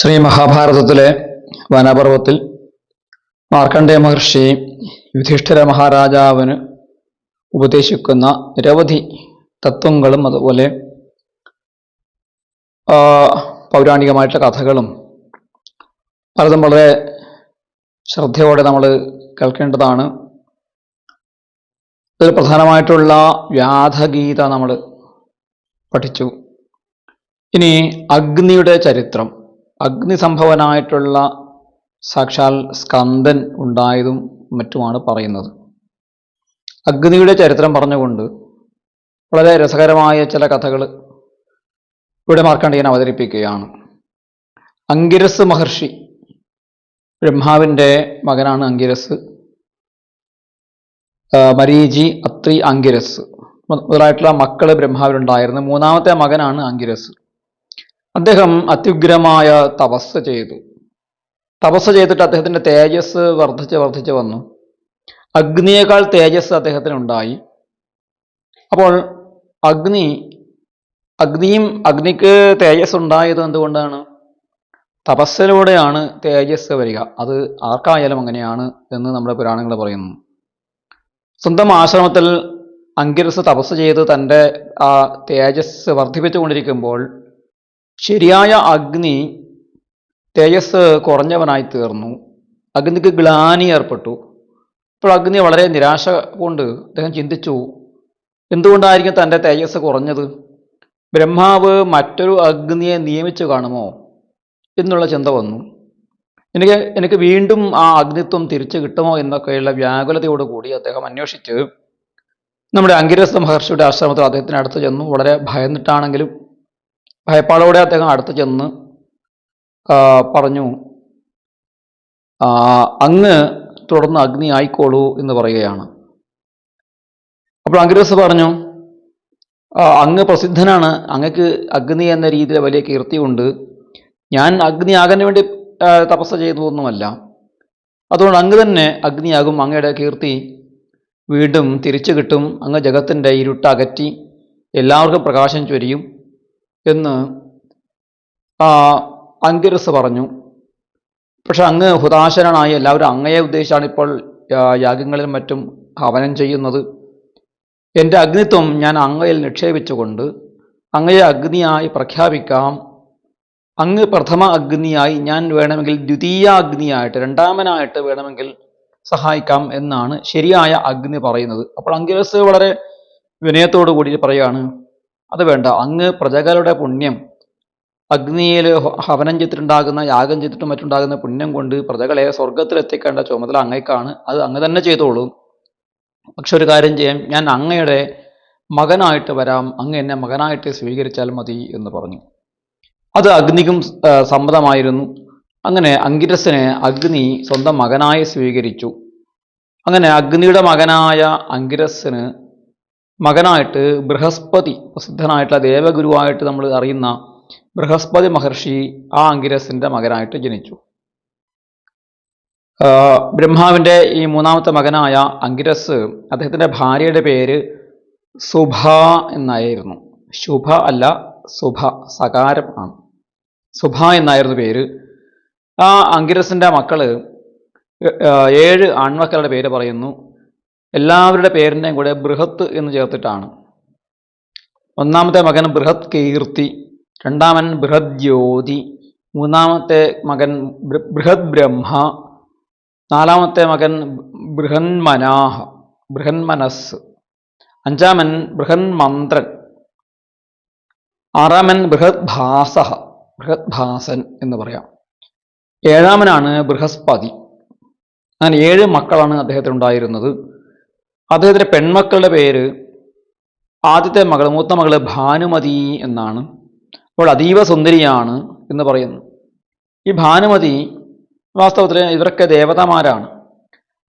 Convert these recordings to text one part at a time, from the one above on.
ശ്രീ മഹാഭാരതത്തിലെ വനപർവത്തിൽ മാർക്കണ്ഡേയ മഹർഷി യുധിഷ്ഠിര മഹാരാജാവിന് ഉപദേശിക്കുന്ന നിരവധി തത്വങ്ങളും അതുപോലെ പൗരാണികമായിട്ടുള്ള കഥകളും പലതും വളരെ ശ്രദ്ധയോടെ നമ്മൾ കേൾക്കേണ്ടതാണ്. ഇതിൽ പ്രധാനമായിട്ടുള്ള വ്യാധഗീത നമ്മൾ പഠിച്ചു. ഇനി അഗ്നിയുടെ ചരിത്രം. അഗ്നി സംഭവനായിട്ടുള്ള സാക്ഷാൽ സ്കന്ദൻ ഉണ്ടായതും മറ്റുമാണ് പറയുന്നത്. അഗ്നിയുടെ ചരിത്രം പറഞ്ഞുകൊണ്ട് വളരെ രസകരമായ ചില കഥകൾ ഇവിടെ മാർക്കണ്ഡേയൻ അവതരിപ്പിക്കുകയാണ്. അങ്കിരസ് മഹർഷി ബ്രഹ്മാവിന്റെ മകനാണ് അങ്കിരസ്. മരീചി അത്രി അങ്കിരസ്. മുതലായിട്ടുള്ള മക്കൾ ബ്രഹ്മാവിനുണ്ടായിരുന്നു മൂന്നാമത്തെ മകനാണ് അങ്കിരസ്. അദ്ദേഹം അത്യുഗ്രമായ തപസ് ചെയ്തു. തപസ് ചെയ്തിട്ട് അദ്ദേഹത്തിന്റെ തേജസ് വർദ്ധിച്ച് വർദ്ധിച്ച് വന്നു. അഗ്നിയേക്കാൾ തേജസ് അദ്ദേഹത്തിന് ഉണ്ടായി അപ്പോൾ അഗ്നി അഗ്നിയും അഗ്നിക്ക് തേജസ് ഉണ്ടായത് എന്തുകൊണ്ടാണ്? തപസ്സിലൂടെയാണ് തേജസ് വരിക. അത് ആർക്കായാലും അങ്ങനെയാണ് എന്ന് നമ്മുടെ പുരാണങ്ങൾ പറയുന്നു. സ്വന്തം ആശ്രമത്തിൽ അങ്കിരസ് തപസ് ചെയ്ത് തന്റെ ആ തേജസ് വർദ്ധിപ്പിച്ചുകൊണ്ടിരിക്കുമ്പോൾ ശരിയായ അഗ്നി തേജസ് കുറഞ്ഞവനായി തീർന്നു. അഗ്നിക്ക് ഗ്ലാനി ഏർപ്പെട്ടു. അപ്പോൾ അഗ്നി വളരെ നിരാശ കൊണ്ട് അദ്ദേഹം ചിന്തിച്ചു എന്തുകൊണ്ടായിരിക്കും തന്റെ തേജസ് കുറഞ്ഞത്? ബ്രഹ്മാവ് മറ്റൊരു അഗ്നിയെ നിയമിച്ചു കാണുമോ? എന്നുള്ള ചിന്ത വന്നു. എനിക്ക് എനിക്ക് വീണ്ടും ആ അഗ്നിത്വം തിരിച്ചു കിട്ടുമോ എന്നൊക്കെയുള്ള വ്യാകുലതയോട് കൂടി അദ്ദേഹം അന്വേഷിച്ച് നമ്മുടെ അങ്കിരസ് മഹർഷിയുടെ ആശ്രമത്തിൽ അദ്ദേഹത്തിന് അടുത്ത് ചെന്നു. വളരെ ഭയന്നിട്ടാണെങ്കിലും ഭയപ്പാടോടെ അദ്ദേഹം അടുത്ത് ചെന്ന് പറഞ്ഞു അങ്ങ് തുടർന്ന് അഗ്നി ആയിക്കോളൂ എന്ന് പറയുകയാണ്. അപ്പോൾ അങ്കിരസ് പറഞ്ഞു "ആ, അങ്ങ് പ്രസിദ്ധനാണ് അങ്ങക്ക് അഗ്നി എന്ന രീതിയിൽ വലിയ കീർത്തിയുണ്ട്. ഞാൻ അഗ്നി ആകാൻ വേണ്ടി തപസ് ചെയ്തു ചെയ്തതൊന്നുമല്ല. അതുകൊണ്ട് അങ്ങ് തന്നെ അഗ്നിയാകും അങ്ങയുടെ കീർത്തി വീണ്ടും തിരിച്ചു കിട്ടും അങ്ങ് ജഗത്തിന്റെ ഇരുട്ട് അകറ്റി എല്ലാവർക്കും പ്രകാശം ചൊരിയും. എന്ന് അങ്കിരസ് പറഞ്ഞു. പക്ഷെ അങ്ങ് ഹുതാശനായി എല്ലാവരും അങ്ങയെ ഉദ്ദേശിച്ചാണ് ഇപ്പോൾ യാഗങ്ങളിലും മറ്റും ഹവനം ചെയ്യുന്നത്. എന്റെ അഗ്നിത്വം ഞാൻ അങ്ങയിൽ നിക്ഷേപിച്ചുകൊണ്ട് അങ്ങയെ അഗ്നിയായി പ്രഖ്യാപിക്കാം. അങ്ങ് പ്രഥമ അഗ്നിയായി ഞാൻ വേണമെങ്കിൽ ദ്വിതീയ അഗ്നിയായിട്ട് രണ്ടാമനായിട്ട് വേണമെങ്കിൽ സഹായിക്കാം എന്നാണ് ശരിയായ അഗ്നി പറയുന്നത്. അപ്പോൾ അങ്കിരസ് വളരെ വിനയത്തോടു കൂടി പറയുകയാണ്. അത് വേണ്ട. അങ്ങ് പ്രജകളുടെ പുണ്യം അഗ്നിയിൽ ഹവനം ചെയ്തിട്ടുണ്ടാകുന്ന യാഗം ചെയ്തിട്ടും മറ്റുണ്ടാകുന്ന പുണ്യം കൊണ്ട് പ്രജകളെ സ്വർഗത്തിലെത്തിക്കേണ്ട ചുമതല അങ്ങേക്കാണ്. അത് അങ്ങ് തന്നെ ചെയ്തോളൂ. പക്ഷെ ഒരു കാര്യം ചെയ്യാം. ഞാൻ അങ്ങയുടെ മകനായിട്ട് വരാം. അങ്ങ് എന്നെ മകനായിട്ട് സ്വീകരിച്ചാൽ മതി എന്ന് പറഞ്ഞു. അത് അഗ്നിക്കും സമ്മതമായിരുന്നു. അങ്ങനെ അങ്കിരസിനെ അഗ്നി സ്വന്തം മകനായി സ്വീകരിച്ചു. അങ്ങനെ അഗ്നിയുടെ മകനായ അങ്കിരസിന് മകനായിട്ട് ബൃഹസ്പതി പ്രസിദ്ധനായിട്ടുള്ള ദേവഗുരുവായിട്ട് നമ്മൾ അറിയുന്ന ബൃഹസ്പതി മഹർഷി ആ അങ്കിരസിന്റെ മകനായിട്ട് ജനിച്ചു. ബ്രഹ്മാവിന്റെ ഈ മൂന്നാമത്തെ മകനായ അങ്കിരസ് അദ്ദേഹത്തിന്റെ ഭാര്യയുടെ പേര് സുഭ എന്നായിരുന്നു. ശുഭ അല്ല സുഭ സകാരം ആണ്. സുഭ എന്നായിരുന്നു പേര്. ആ അങ്കിരസിന്റെ മക്കൾ ഏഴ് ആൺമക്കളുടെ പേര് പറയുന്നു. എല്ലാവരുടെ പേരിന്റെയും കൂടെ ബൃഹത്ത് എന്ന് ചേർത്തിട്ടാണ്. ഒന്നാമത്തെ മകൻ ബൃഹത് കീർത്തി രണ്ടാമൻ ബൃഹത് ജ്യോതി മൂന്നാമത്തെ മകൻ ബൃഹത് ബ്രഹ്മ നാലാമത്തെ മകൻ ബൃഹന്മനാഹ ബൃഹന്മനസ് അഞ്ചാമൻ ബൃഹന്മന്ത്രൻ ആറാമൻ ബൃഹത് ഭാസ ബൃഹത് ഭാസൻ എന്ന് പറയാം. ഏഴാമനാണ് ബൃഹസ്പതി. അങ്ങനെ ഏഴ് മക്കളാണ് അദ്ദേഹത്തിന് അദ്ദേഹത്തിന്റെ പെൺമക്കളുടെ പേര് ആദ്യത്തെ മകൾ മൂത്ത മകൾ ഭാനുമതി എന്നാണ്. അപ്പോൾ അതീവ സുന്ദരിയാണ് എന്ന് പറയുന്നു. ഈ ഭാനുമതി വാസ്തവത്തിൽ ഇവരൊക്കെ ദേവതമാരാണ്.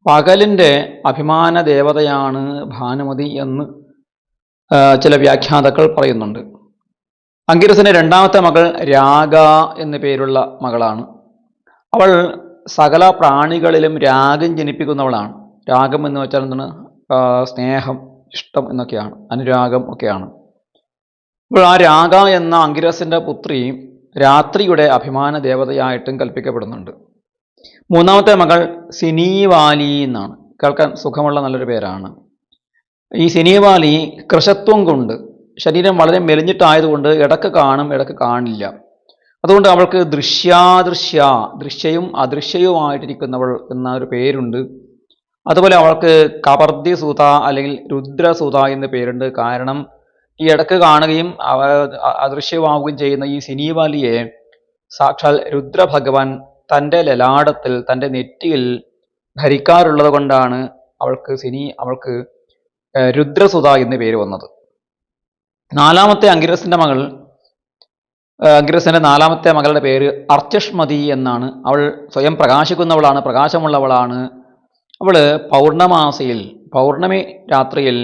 പകലിന്റെ അഭിമാന ദേവതയാണ് ഭാനുമതി എന്ന് ചില വ്യാഖ്യാതാക്കൾ പറയുന്നുണ്ട്. അങ്കിരസിന്റെ രണ്ടാമത്തെ മകൾ രാഗ എന്നു പേരുള്ള മകളാണ്. അവൾ സകല പ്രാണികളിലും രാഗം ജനിപ്പിക്കുന്നവളാണ്. രാഗം എന്ന് വെച്ചാൽ എന്താണ്? സ്നേഹം ഇഷ്ടം എന്നൊക്കെയാണ് അനുരാഗം ഒക്കെയാണ്. ഇപ്പോൾ ആ രാഗ എന്ന അങ്കിരസിന്റെ പുത്രി രാത്രിയുടെ അഭിമാന ദേവതയായിട്ടും കൽപ്പിക്കപ്പെടുന്നുണ്ട്. മൂന്നാമത്തെ മകൾ സിനീവാലി എന്നാണ്. കേൾക്കാൻ സുഖമുള്ള നല്ലൊരു പേരാണ്. ഈ സിനീവാലി കൃഷത്വം കൊണ്ട് ശരീരം വളരെ മെലിഞ്ഞിട്ടായതുകൊണ്ട് ഇടയ്ക്ക് കാണും ഇടയ്ക്ക് കാണില്ല. അതുകൊണ്ട് അവൾക്ക് ദൃശ്യാദൃശ്യ ദൃശ്യയും അദൃശ്യവുമായിട്ടിരിക്കുന്നവൾ എന്ന ഒരു പേരുണ്ട്. അതുപോലെ അവൾക്ക് കവർദി സൂത അല്ലെങ്കിൽ രുദ്രസൂത എന്ന് പേരുണ്ട്. കാരണം ഈ ഇടയ്ക്ക് കാണുകയും അവ അദൃശ്യമാവുകയും ചെയ്യുന്ന ഈ സിനിവാലിയെ സാക്ഷാൽ രുദ്രഭഗവാൻ തന്റെ ലലാടത്തിൽ തന്റെ നെറ്റിയിൽ ധരിക്കാറുള്ളത് കൊണ്ടാണ് അവൾക്ക് സിനി അവൾക്ക് രുദ്രസുത എന്ന് പേര് വന്നത്. നാലാമത്തെ അങ്കിരസിന്റെ മകൾ അങ്കിരസിന്റെ നാലാമത്തെ മകളുടെ പേര് അർച്ചഷ്മതി എന്നാണ്. അവൾ സ്വയം പ്രകാശിക്കുന്നവളാണ് പ്രകാശമുള്ളവളാണ്. അവൾ പൗർണമാസയിൽ പൗർണമി രാത്രിയിൽ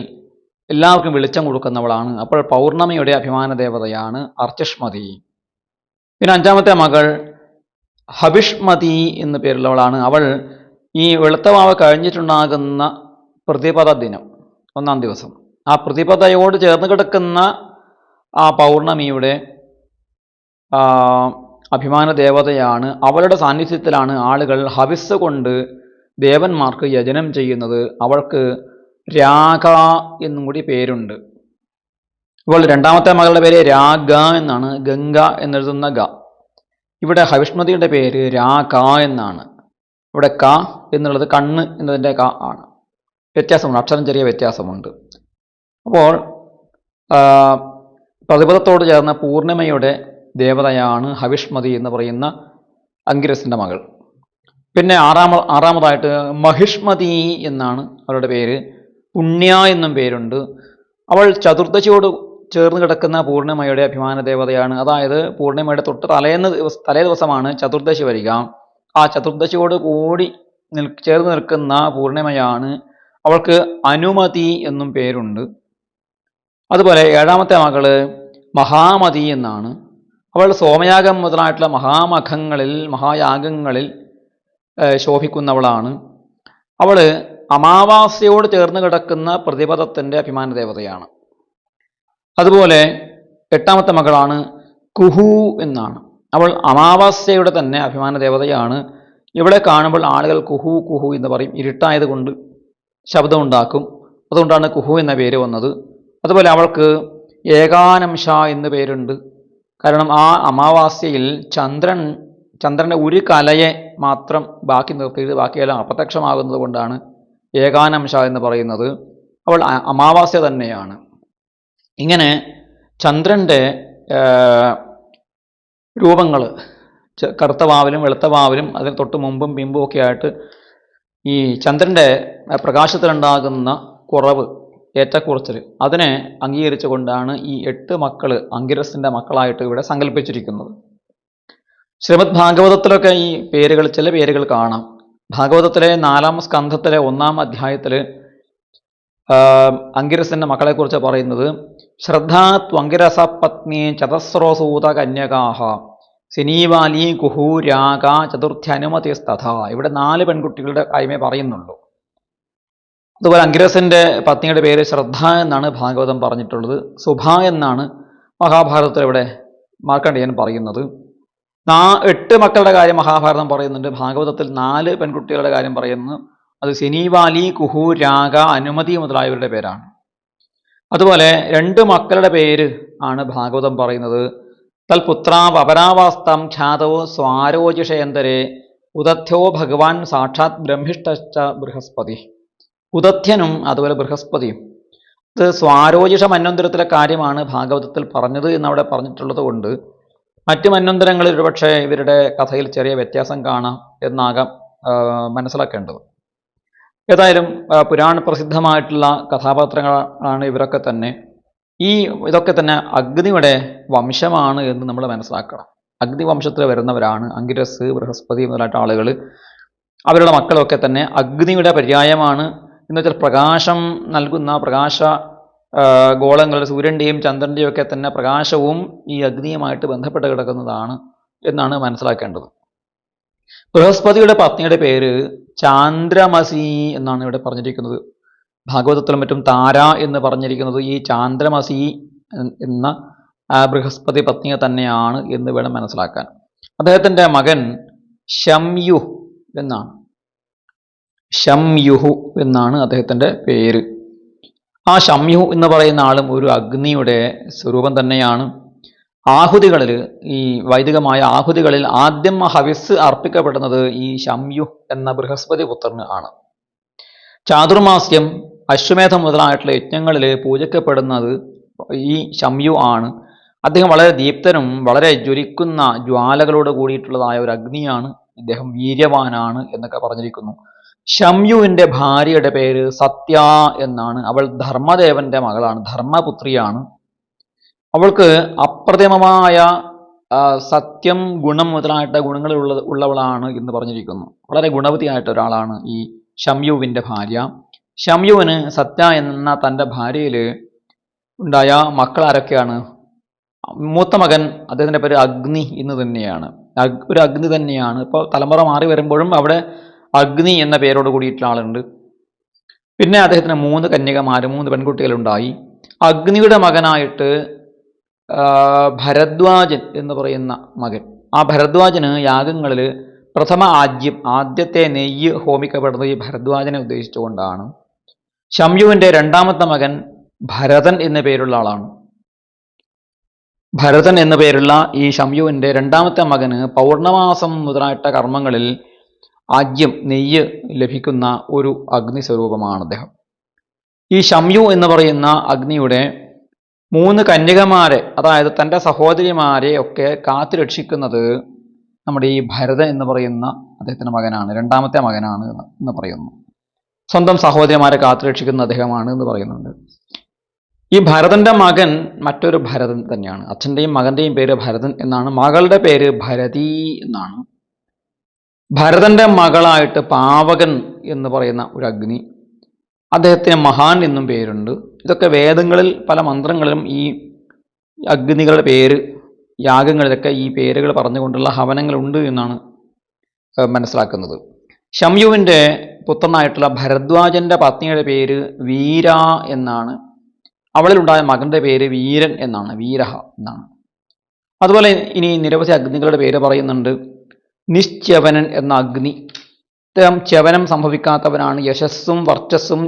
എല്ലാവർക്കും വെളിച്ചം കൊടുക്കുന്നവളാണ്. അപ്പോൾ പൗർണമിയുടെ അഭിമാന ദേവതയാണ് അർച്ചഷ്മതി. പിന്നെ അഞ്ചാമത്തെ മകൾ ഹബിഷ്മതി എന്ന് പേരുള്ളവളാണ്. അവൾ ഈ വെളുത്തവാവ് കഴിഞ്ഞിട്ടുണ്ടാകുന്ന പ്രതിപദ ദിനം ഒന്നാം ദിവസം. ആ പ്രതിപദയോട് ചേർന്ന് കിടക്കുന്ന ആ പൗർണമിയുടെ അഭിമാന ദേവതയാണ് അവളുടെ സാന്നിധ്യത്തിലാണ് ആളുകൾ ഹവിസ് കൊണ്ട് ദേവന്മാർക്ക് യജനം ചെയ്യുന്നത് അവൾക്ക് രാഗ എന്നും കൂടി പേരുണ്ട്. ഇപ്പോൾ രണ്ടാമത്തെ മകളുടെ പേര് രാഗ എന്നാണ്. ഗംഗ എന്നെഴുതുന്ന ഗ. ഇവിടെ ഹവിഷ്മതിയുടെ പേര് രാഗ എന്നാണ്. ഇവിടെ ക എന്നുള്ളത് കണ്ണ് എന്നതിന്റെ ക ആണ്. വ്യത്യാസമുണ്ട്. അക്ഷരം ചെറിയ വ്യത്യാസമുണ്ട്. അപ്പോൾ പ്രതിപദത്തോട് ചേർന്ന പൂർണിമയുടെ ദേവതയാണ് ഹവിഷ്മതി എന്ന് പറയുന്ന അങ്കിരസിന്റെ മകൾ. പിന്നെ ആറാമ ആറാമതായിട്ട് മഹിഷ്മതി എന്നാണ് അവരുടെ പേര്. പുണ്യ എന്നും പേരുണ്ട്. അവൾ ചതുർദശിയോട് ചേർന്ന് കിടക്കുന്ന പൂർണിമയുടെ അഭിമാന ദേവതയാണ് അതായത് പൂർണിമയുടെ തൊട്ട് തലേന്ന് ദിവസ തലേ ദിവസമാണ് ചതുർദശി വരിക. ആ ചതുർദശിയോട് കൂടി നിൽ ചേർന്ന് നിൽക്കുന്ന പൂർണിമയാണ് അവൾക്ക് അനുമതി എന്നും പേരുണ്ട്. അതുപോലെ ഏഴാമത്തെ മകൾ മഹാമതി എന്നാണ്. അവൾ സോമയാഗം മുതലായിട്ടുള്ള മഹാമഖങ്ങളിൽ മഹായാഗങ്ങളിൽ ശോഭിക്കുന്നവളാണ്. അവൾ അമാവാസ്യയോട് ചേർന്ന് കിടക്കുന്ന പ്രതിപദത്തിന്റെ അഭിമാന ദേവതയാണ് അതുപോലെ എട്ടാമത്തെ മകളാണ് കുഹു എന്നാണ്. അവൾ അമാവാസ്യയുടെ തന്നെ അഭിമാന ദേവതയാണ് ഇവിടെ കാണുമ്പോൾ ആളുകൾ കുഹു കുഹു എന്ന് പറയും. ഇരുട്ടായത് കൊണ്ട് ശബ്ദമുണ്ടാക്കും. അതുകൊണ്ടാണ് കുഹു എന്ന പേര് വന്നത്. അതുപോലെ അവൾക്ക് ഏകാനംശ എന്ന് പേരുണ്ട്. കാരണം ആ അമാവാസ്യയിൽ ചന്ദ്രൻ ചന്ദ്രന്റെ ഒരു കലയെ മാത്രം ബാക്കി നിർത്തിയിട്ട് ബാക്കിയെല്ലാം അപ്രത്യക്ഷമാകുന്നത് കൊണ്ടാണ് ഏകാനംശ എന്ന് പറയുന്നത്. അവൾ അമാവാസ്യ തന്നെയാണ്. ഇങ്ങനെ ചന്ദ്രന്റെ രൂപങ്ങൾ കറുത്ത വാവിലും വെളുത്ത വാവിലും അതിന് തൊട്ട് മുമ്പും പിമ്പും ഒക്കെ ആയിട്ട് ഈ ചന്ദ്രന്റെ പ്രകാശത്തിലുണ്ടാകുന്ന കുറവ് ഏറ്റക്കുറച്ചിൽ അതിനെ അംഗീകരിച്ചുകൊണ്ടാണ് ഈ എട്ട് മക്കൾ അങ്കിരസിന്റെ മക്കളായിട്ട് ഇവിടെ സങ്കല്പിച്ചിരിക്കുന്നത്. ശ്രീമദ് ഭാഗവതത്തിലൊക്കെ ഈ പേരുകൾ ചില പേരുകൾ കാണാം. ഭാഗവതത്തിലെ നാലാം സ്കന്ധത്തിലെ ഒന്നാം അധ്യായത്തിൽ അങ്കിരസിന്റെ മക്കളെക്കുറിച്ച് പറയുന്നത് ശ്രദ്ധാ ത്വങ്കിരസ പത്നി ചതസ്രോസൂത കന്യകാഹ സിനീവാലി കുഹു രാഗ ചതുർത്ഥ്യനുമതിസ്തഥ. ഇവിടെ നാല് പെൺകുട്ടികളുടെ കാര്യമേ പറയുന്നുള്ളൂ. അതുപോലെ അങ്കിരസിന്റെ പത്നിയുടെ പേര് ശ്രദ്ധ എന്നാണ് ഭാഗവതം പറഞ്ഞിട്ടുള്ളത്. സുഭ എന്നാണ് മഹാഭാരതത്തിൽ ഇവിടെ മാർക്കണ്ഡേയൻ പറയുന്നത്. നാ എട്ട് മക്കളുടെ കാര്യം മഹാഭാരതം പറയുന്നുണ്ട്. ഭാഗവതത്തിൽ നാല് പെൺകുട്ടികളുടെ കാര്യം പറയുന്നു. അത് സിനീവാലി കുഹു രാഗ അനുമതി മുതലായവരുടെ പേരാണ്. അതുപോലെ രണ്ട് മക്കളുടെ പേര് ആണ് ഭാഗവതം പറയുന്നത്. തൽപുത്രാവ് അപരാവാസ്തം ഖ്യാതവോ സ്വാരോജിഷയന്തരെ ഉദധ്യോ ഭഗവാൻ സാക്ഷാത് ബ്രഹ്മിഷ്ട ബൃഹസ്പതി. ഉദധ്യനും അതുപോലെ ബൃഹസ്പതിയും. ഇത് സ്വാരോജിഷ മന്വന്തരത്തിലെ കാര്യമാണ് ഭാഗവതത്തിൽ പറഞ്ഞത് എന്നവിടെ പറഞ്ഞിട്ടുള്ളത് കൊണ്ട് മറ്റ് മന്വന്തരങ്ങളിൽ ഒരുപക്ഷെ ഇവരുടെ കഥയിൽ ചെറിയ വ്യത്യാസം കാണാം എന്നാകാം മനസ്സിലാക്കേണ്ടത്. ഏതായാലും പുരാണ പ്രസിദ്ധമായിട്ടുള്ള കഥാപാത്രങ്ങളാണ് ഇവരൊക്കെ തന്നെ. ഈ ഇതൊക്കെ തന്നെ അഗ്നിയുടെ വംശമാണ് എന്ന് നമ്മൾ മനസ്സിലാക്കണം. അഗ്നി വംശത്തിൽ വരുന്നവരാണ് അങ്കിരസ് ബൃഹസ്പതി മുതലായിട്ട് ആളുകൾ അവരുടെ മക്കളൊക്കെ തന്നെ അഗ്നിയുടെ പര്യായമാണ്. എന്ന് വെച്ചാൽ പ്രകാശം നൽകുന്ന പ്രകാശ ആ, ഗോളങ്ങളുടെ സൂര്യന്റെയും ചന്ദ്രന്റെയും ഒക്കെ തന്നെ പ്രകാശവും ഈ അഗ്നിയുമായിട്ട് ബന്ധപ്പെട്ട് കിടക്കുന്നതാണ് എന്നാണ് മനസ്സിലാക്കേണ്ടത്. ബൃഹസ്പതിയുടെ പത്നിയുടെ പേര് ചാന്ദ്രമസി എന്നാണ് ഇവിടെ പറഞ്ഞിരിക്കുന്നത്. ഭാഗവതത്തിലും മറ്റും താര എന്ന് പറഞ്ഞിരിക്കുന്നത് ഈ ചാന്ദ്രമസി എന്ന ബൃഹസ്പതി പത്നിയെ തന്നെയാണ് എന്ന് വേണം മനസ്സിലാക്കാൻ. അദ്ദേഹത്തിന്റെ മകൻ ഷംയുഹ് എന്നാണ്. ഷംയുഹു എന്നാണ് അദ്ദേഹത്തിന്റെ പേര്. ആ ഷമ്യു എന്ന് പറയുന്ന ആളും ഒരു അഗ്നിയുടെ സ്വരൂപം തന്നെയാണ്. ആഹുതികളിൽ ഈ വൈദികമായ ആഹുതികളിൽ ആദ്യം ഹവിസ് അർപ്പിക്കപ്പെടുന്നത് ഈ ഷമ്യു എന്ന ബൃഹസ്പതി പുത്രന് ആണ്. ചാതുർമാസ്യം അശ്വമേധം മുതലായിട്ടുള്ള യജ്ഞങ്ങളിൽ പൂജിക്കപ്പെടുന്നത് ഈ ശംയു ആണ്. അദ്ദേഹം വളരെ ദീപ്തനും വളരെ ജ്വലിക്കുന്ന ജ്വാലകളോട് കൂടിയിട്ടുള്ളതായ ഒരു അഗ്നിയാണ്. ഇദ്ദേഹം വീര്യവാനാണ് എന്നൊക്കെ പറഞ്ഞിരിക്കുന്നു. ശംയുവിന്റെ ഭാര്യയുടെ പേര് സത്യ എന്നാണ്. അവൾ ധർമ്മദേവന്റെ മകളാണ് ധർമ്മപുത്രിയാണ്. അവൾക്ക് അപ്രതിമമായ സത്യം ഗുണം മുതലായിട്ട് ഗുണങ്ങളുള്ള ഉള്ളവളാണ് എന്ന് പറഞ്ഞിരിക്കുന്നു. വളരെ ഗുണവതിയായിട്ട് ഒരാളാണ് ഈ ഷംയുവിന്റെ ഭാര്യ. ഷംയുവിന് സത്യ എന്ന തന്റെ ഭാര്യയിൽ ഉണ്ടായ മക്കൾ ആരൊക്കെയാണ്? മൂത്ത മകൻ അദ്ദേഹത്തിന്റെ പേര് അഗ്നി എന്ന് തന്നെയാണ്. ഒരു അഗ്നി തന്നെയാണ്. ഇപ്പോൾ തലമുറ മാറി വരുമ്പോഴും അവിടെ അഗ്നി എന്ന പേരോട് കൂടിയിട്ടുള്ള ആളുണ്ട്. പിന്നെ അദ്ദേഹത്തിന് മൂന്ന് കന്യകമാർ മൂന്ന് പെൺകുട്ടികളുണ്ടായി. അഗ്നിയുടെ മകനായിട്ട് ഭരദ്വാജൻ എന്ന് പറയുന്ന മകൻ. ആ ഭരദ്വാജന് യാഗങ്ങളിൽ പ്രഥമ ആദ്യം ആദ്യത്തെ നെയ്യ് ഹോമിക്കപ്പെടുന്നത് ഈ ഭരദ്വാജനെ ഉദ്ദേശിച്ചുകൊണ്ടാണ്. ശംയുവിന്റെ രണ്ടാമത്തെ മകൻ ഭരതൻ എന്ന പേരുള്ള ആളാണ്. ഭരതൻ എന്ന പേരുള്ള ഈ ശംയുവിന്റെ രണ്ടാമത്തെ മകന് പൗർണമാസം മുതലായിട്ട കർമ്മങ്ങളിൽ ആജ്യം നെയ്യ് ലഭിക്കുന്ന ഒരു അഗ്നി സ്വരൂപമാണ് അദ്ദേഹം. ഈ ഷംയു എന്ന് പറയുന്ന അഗ്നിയുടെ മൂന്ന് കന്യകമാരെ അതായത് തന്റെ സഹോദരിമാരെ ഒക്കെ കാത്തു രക്ഷിക്കുന്നത് നമ്മുടെ ഈ ഭരത എന്ന് പറയുന്ന അദ്ദേഹത്തിന്റെ മകനാണ് രണ്ടാമത്തെ മകനാണ് എന്ന് പറയുന്നു. സ്വന്തം സഹോദരിമാരെ കാത്തു രക്ഷിക്കുന്ന അദ്ദേഹമാണ് എന്ന് പറയുന്നുണ്ട്. ഈ ഭരതന്റെ മകൻ മറ്റൊരു ഭരതൻ തന്നെയാണ്. അച്ഛന്റെയും മകന്റെയും പേര് ഭരതൻ എന്നാണ്. മകളുടെ പേര് ഭരതി എന്നാണ്. ഭരതന്റെ മകളായിട്ട് പാവകൻ എന്ന് പറയുന്ന ഒരു അഗ്നി. അദ്ദേഹത്തിന് മഹാൻ എന്നും പേരുണ്ട്. ഇതൊക്കെ വേദങ്ങളിൽ പല മന്ത്രങ്ങളിലും ഈ അഗ്നികളുടെ പേര് യാഗങ്ങളിലൊക്കെ ഈ പേരുകൾ പറഞ്ഞുകൊണ്ടുള്ള ഹവനങ്ങളുണ്ട് എന്നാണ് മനസ്സിലാക്കുന്നത്. ശംയുവിന്റെ പുത്രനായിട്ടുള്ള ഭരദ്വാജന്റെ പത്നിയുടെ പേര് വീര എന്നാണ്. അവളിലുണ്ടായ മകന്റെ പേര് വീരൻ എന്നാണ് വീരഹ എന്നാണ്. അതുപോലെ ഇനി നിരവധി അഗ്നികളുടെ പേര് പറയുന്നുണ്ട്. നിശ്ചവനൻ എന്ന അഗ്നി. ഇത്തരം ചവനം സംഭവിക്കാത്തവനാണ് യശസ്സും വർച്ചസ്സും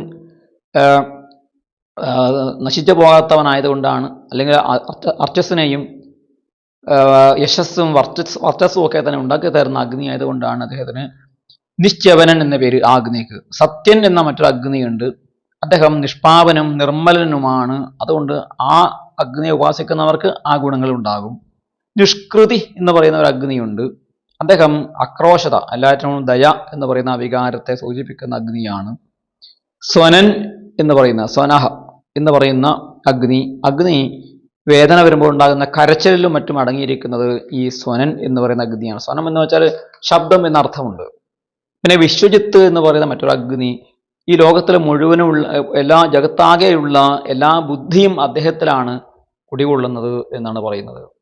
നശിച്ചു പോകാത്തവനായതുകൊണ്ടാണ്. അല്ലെങ്കിൽ അർച്ചസ്സിനെയും യശസ്സും വർച്ചസ് വർച്ചസ്സും ഒക്കെ തന്നെ ഉണ്ടാക്കി തരുന്ന അഗ്നി ആയതുകൊണ്ടാണ് അദ്ദേഹത്തിന് നിശ്ചവനൻ എന്ന പേര് ആ അഗ്നിക്ക്. സത്യൻ എന്ന മറ്റൊരു അഗ്നിയുണ്ട്. അദ്ദേഹം നിഷ്പാപനും നിർമ്മലനുമാണ്. അതുകൊണ്ട് ആ അഗ്നിയെ ഉപാസിക്കുന്നവർക്ക് ആ ഗുണങ്ങൾ ഉണ്ടാകും. നിഷ്കൃതി എന്ന് പറയുന്ന ഒരു അഗ്നിയുണ്ട്. അദ്ദേഹം അക്രോശത എല്ലാറ്റിനും ദയ എന്ന് പറയുന്ന വികാരത്തെ സൂചിപ്പിക്കുന്ന അഗ്നിയാണ്. സ്വനൻ എന്ന് പറയുന്ന സ്വനഹ എന്ന് പറയുന്ന അഗ്നി. അഗ്നി വേദന വരുമ്പോൾ ഉണ്ടാകുന്ന കരച്ചിലും മറ്റും അടങ്ങിയിരിക്കുന്നത് ഈ സ്വനൻ എന്ന് പറയുന്ന അഗ്നിയാണ്. സ്വനം എന്ന് വെച്ചാൽ ശബ്ദം എന്ന അർത്ഥമുണ്ട്. പിന്നെ വിശ്വജിത്ത് എന്ന് പറയുന്ന മറ്റൊരു അഗ്നി. ഈ ലോകത്തിലെ മുഴുവനുമുള്ള എല്ലാ ജഗത്താകെയുള്ള എല്ലാ ബുദ്ധിയും അദ്ദേഹത്തിലാണ് കുടികൊള്ളുന്നത് എന്നാണ് പറയുന്നത്.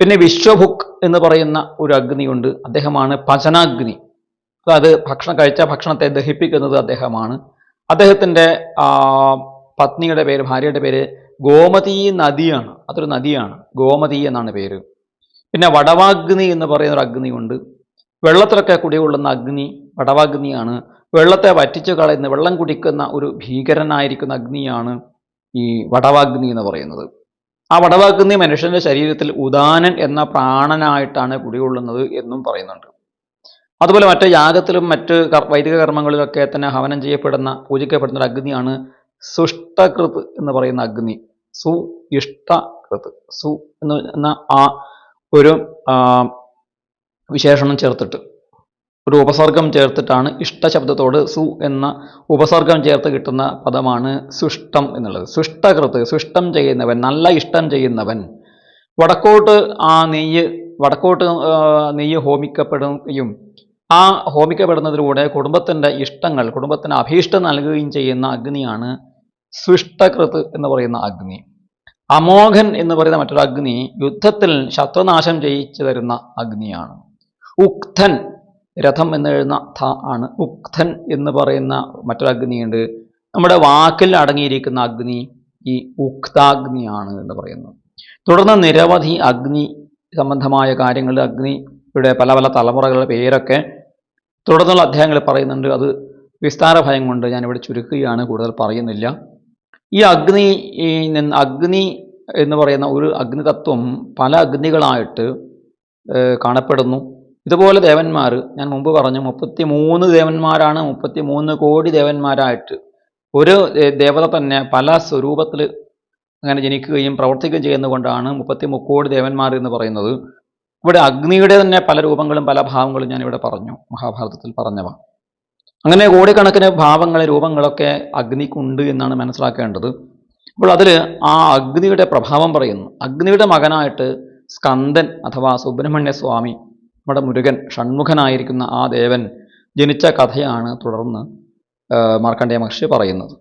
പിന്നെ വിശ്വഭുക് എന്ന് പറയുന്ന ഒരു അഗ്നിയുണ്ട്. അദ്ദേഹമാണ് പചനാഗ്നി. അതായത് ഭക്ഷണം കഴിച്ച ഭക്ഷണത്തെ ദഹിപ്പിക്കുന്നത് അദ്ദേഹമാണ്. അദ്ദേഹത്തിന്റെ പത്നിയുടെ പേര് ഭാര്യയുടെ പേര് ഗോമതി നദിയാണ്. അതൊരു നദിയാണ്. ഗോമതി എന്നാണ് പേര്. പിന്നെ വടവാഗ്നി എന്ന് പറയുന്ന ഒരു അഗ്നിയുണ്ട്. വെള്ളത്തിലൊക്കെ കുടികൊള്ളുന്ന അഗ്നി വടവാഗ്നിയാണ്. വെള്ളത്തെ വറ്റിച്ചു കളയുന്ന വെള്ളം കുടിക്കുന്ന ഒരു ഭീകരനായിരിക്കുന്ന അഗ്നിയാണ് ഈ വടവാഗ്നി എന്ന് പറയുന്നത്. ആ വടവാക്കുന്ന മനുഷ്യന്റെ ശരീരത്തിൽ ഉദാനൻ എന്ന പ്രാണനായിട്ടാണ് കുടികൊള്ളുന്നത് എന്നും പറയുന്നുണ്ട്. അതുപോലെ മറ്റ് യാഗത്തിലും മറ്റ് വൈദിക കർമ്മങ്ങളിലൊക്കെ തന്നെ ഹവനം ചെയ്യപ്പെടുന്ന പൂജിക്കപ്പെടുന്ന ഒരു അഗ്നിയാണ് സുഷ്ടകൃത് എന്ന് പറയുന്ന അഗ്നി. സു ഇഷ്ടകൃത്. സു എന്ന് എന്ന ആ ഒരു വിശേഷണം ചേർത്തിട്ട്. ഒരു ഉപസർഗം ചേർത്തിട്ടാണ് ഇഷ്ടശബ്ദത്തോട് സു എന്ന ഉപസർഗം ചേർത്ത് കിട്ടുന്ന പദമാണ് സുഷ്ടം എന്നുള്ളത്. സുഷ്ടകൃത്ത് സുഷ്ടം ചെയ്യുന്നവൻ നല്ല ഇഷ്ടം ചെയ്യുന്നവൻ. വടക്കോട്ട് ആ നെയ്യ് വടക്കോട്ട് നെയ്യ് ഹോമിക്കപ്പെടുകയും ആ ഹോമിക്കപ്പെടുന്നതിലൂടെ കുടുംബത്തിന്റെ ഇഷ്ടങ്ങൾ കുടുംബത്തിന് അഭീഷ്ടം നൽകുകയും ചെയ്യുന്ന അഗ്നിയാണ് സുഷ്ടകൃത്ത് എന്ന് പറയുന്ന അഗ്നി. അമോഘൻ എന്ന് പറയുന്ന മറ്റൊരു അഗ്നി യുദ്ധത്തിൽ ശത്രുനാശം ചെയ്യിച്ചു തരുന്ന അഗ്നിയാണ്. ഉക്തൻ രഥം എന്ന് എഴുന്ന ഥ ആണ്. ഉക്തൻ എന്ന് പറയുന്ന മറ്റൊരു അഗ്നിയുണ്ട്. നമ്മുടെ വാക്കിൽ അടങ്ങിയിരിക്കുന്ന അഗ്നി ഈ ഉക്താഗ്നിയാണ് എന്ന് പറയുന്നു. തുടർന്ന് നിരവധി അഗ്നി സംബന്ധമായ കാര്യങ്ങൾ അഗ്നിയുടെ പല പല തലമുറകളുടെ പേരൊക്കെ തുടർന്നുള്ള അധ്യായങ്ങളിൽ പറയുന്നുണ്ട്. അത് വിസ്താര ഭയം കൊണ്ട് ഞാനിവിടെ ചുരുക്കുകയാണ് കൂടുതൽ പറയുന്നില്ല. ഈ അഗ്നി അഗ്നി എന്ന് പറയുന്ന ഒരു അഗ്നിതത്വം പല അഗ്നികളായിട്ട് കാണപ്പെടുന്നു. ഇതുപോലെ ദേവന്മാർ ഞാൻ മുമ്പ് പറഞ്ഞു മുപ്പത്തി മൂന്ന് ദേവന്മാരാണ് മുപ്പത്തി മൂന്ന് കോടി ദേവന്മാരായിട്ട്. ഒരു ദേവത തന്നെ പല സ്വരൂപത്തിൽ അങ്ങനെ ജനിക്കുകയും പ്രവർത്തിക്കുകയും ചെയ്യുന്നതുകൊണ്ടാണ് മുപ്പത്തി മുക്കോടി ദേവന്മാർ എന്ന് പറയുന്നത്. ഇവിടെ അഗ്നിയുടെ തന്നെ പല രൂപങ്ങളും പല ഭാവങ്ങളും ഞാൻ ഇവിടെ പറഞ്ഞു മഹാഭാരതത്തിൽ പറഞ്ഞവ. അങ്ങനെ കോടിക്കണക്കിന് ഭാവങ്ങൾ രൂപങ്ങളൊക്കെ അഗ്നിക്കുണ്ട് എന്നാണ് മനസ്സിലാക്കേണ്ടത്. അപ്പോൾ അതിൽ ആ അഗ്നിയുടെ പ്രഭാവം പറയുന്നു. അഗ്നിയുടെ മകനായിട്ട് സ്കന്ദൻ അഥവാ സുബ്രഹ്മണ്യ സ്വാമി നമ്മുടെ മുരുകൻ ഷൺമുഖനായിരിക്കുന്ന ആ ദേവൻ ജനിച്ച കഥയാണ് തുടർന്ന് മാർക്കണ്ഡേയ മഹർഷി പറയുന്നത്.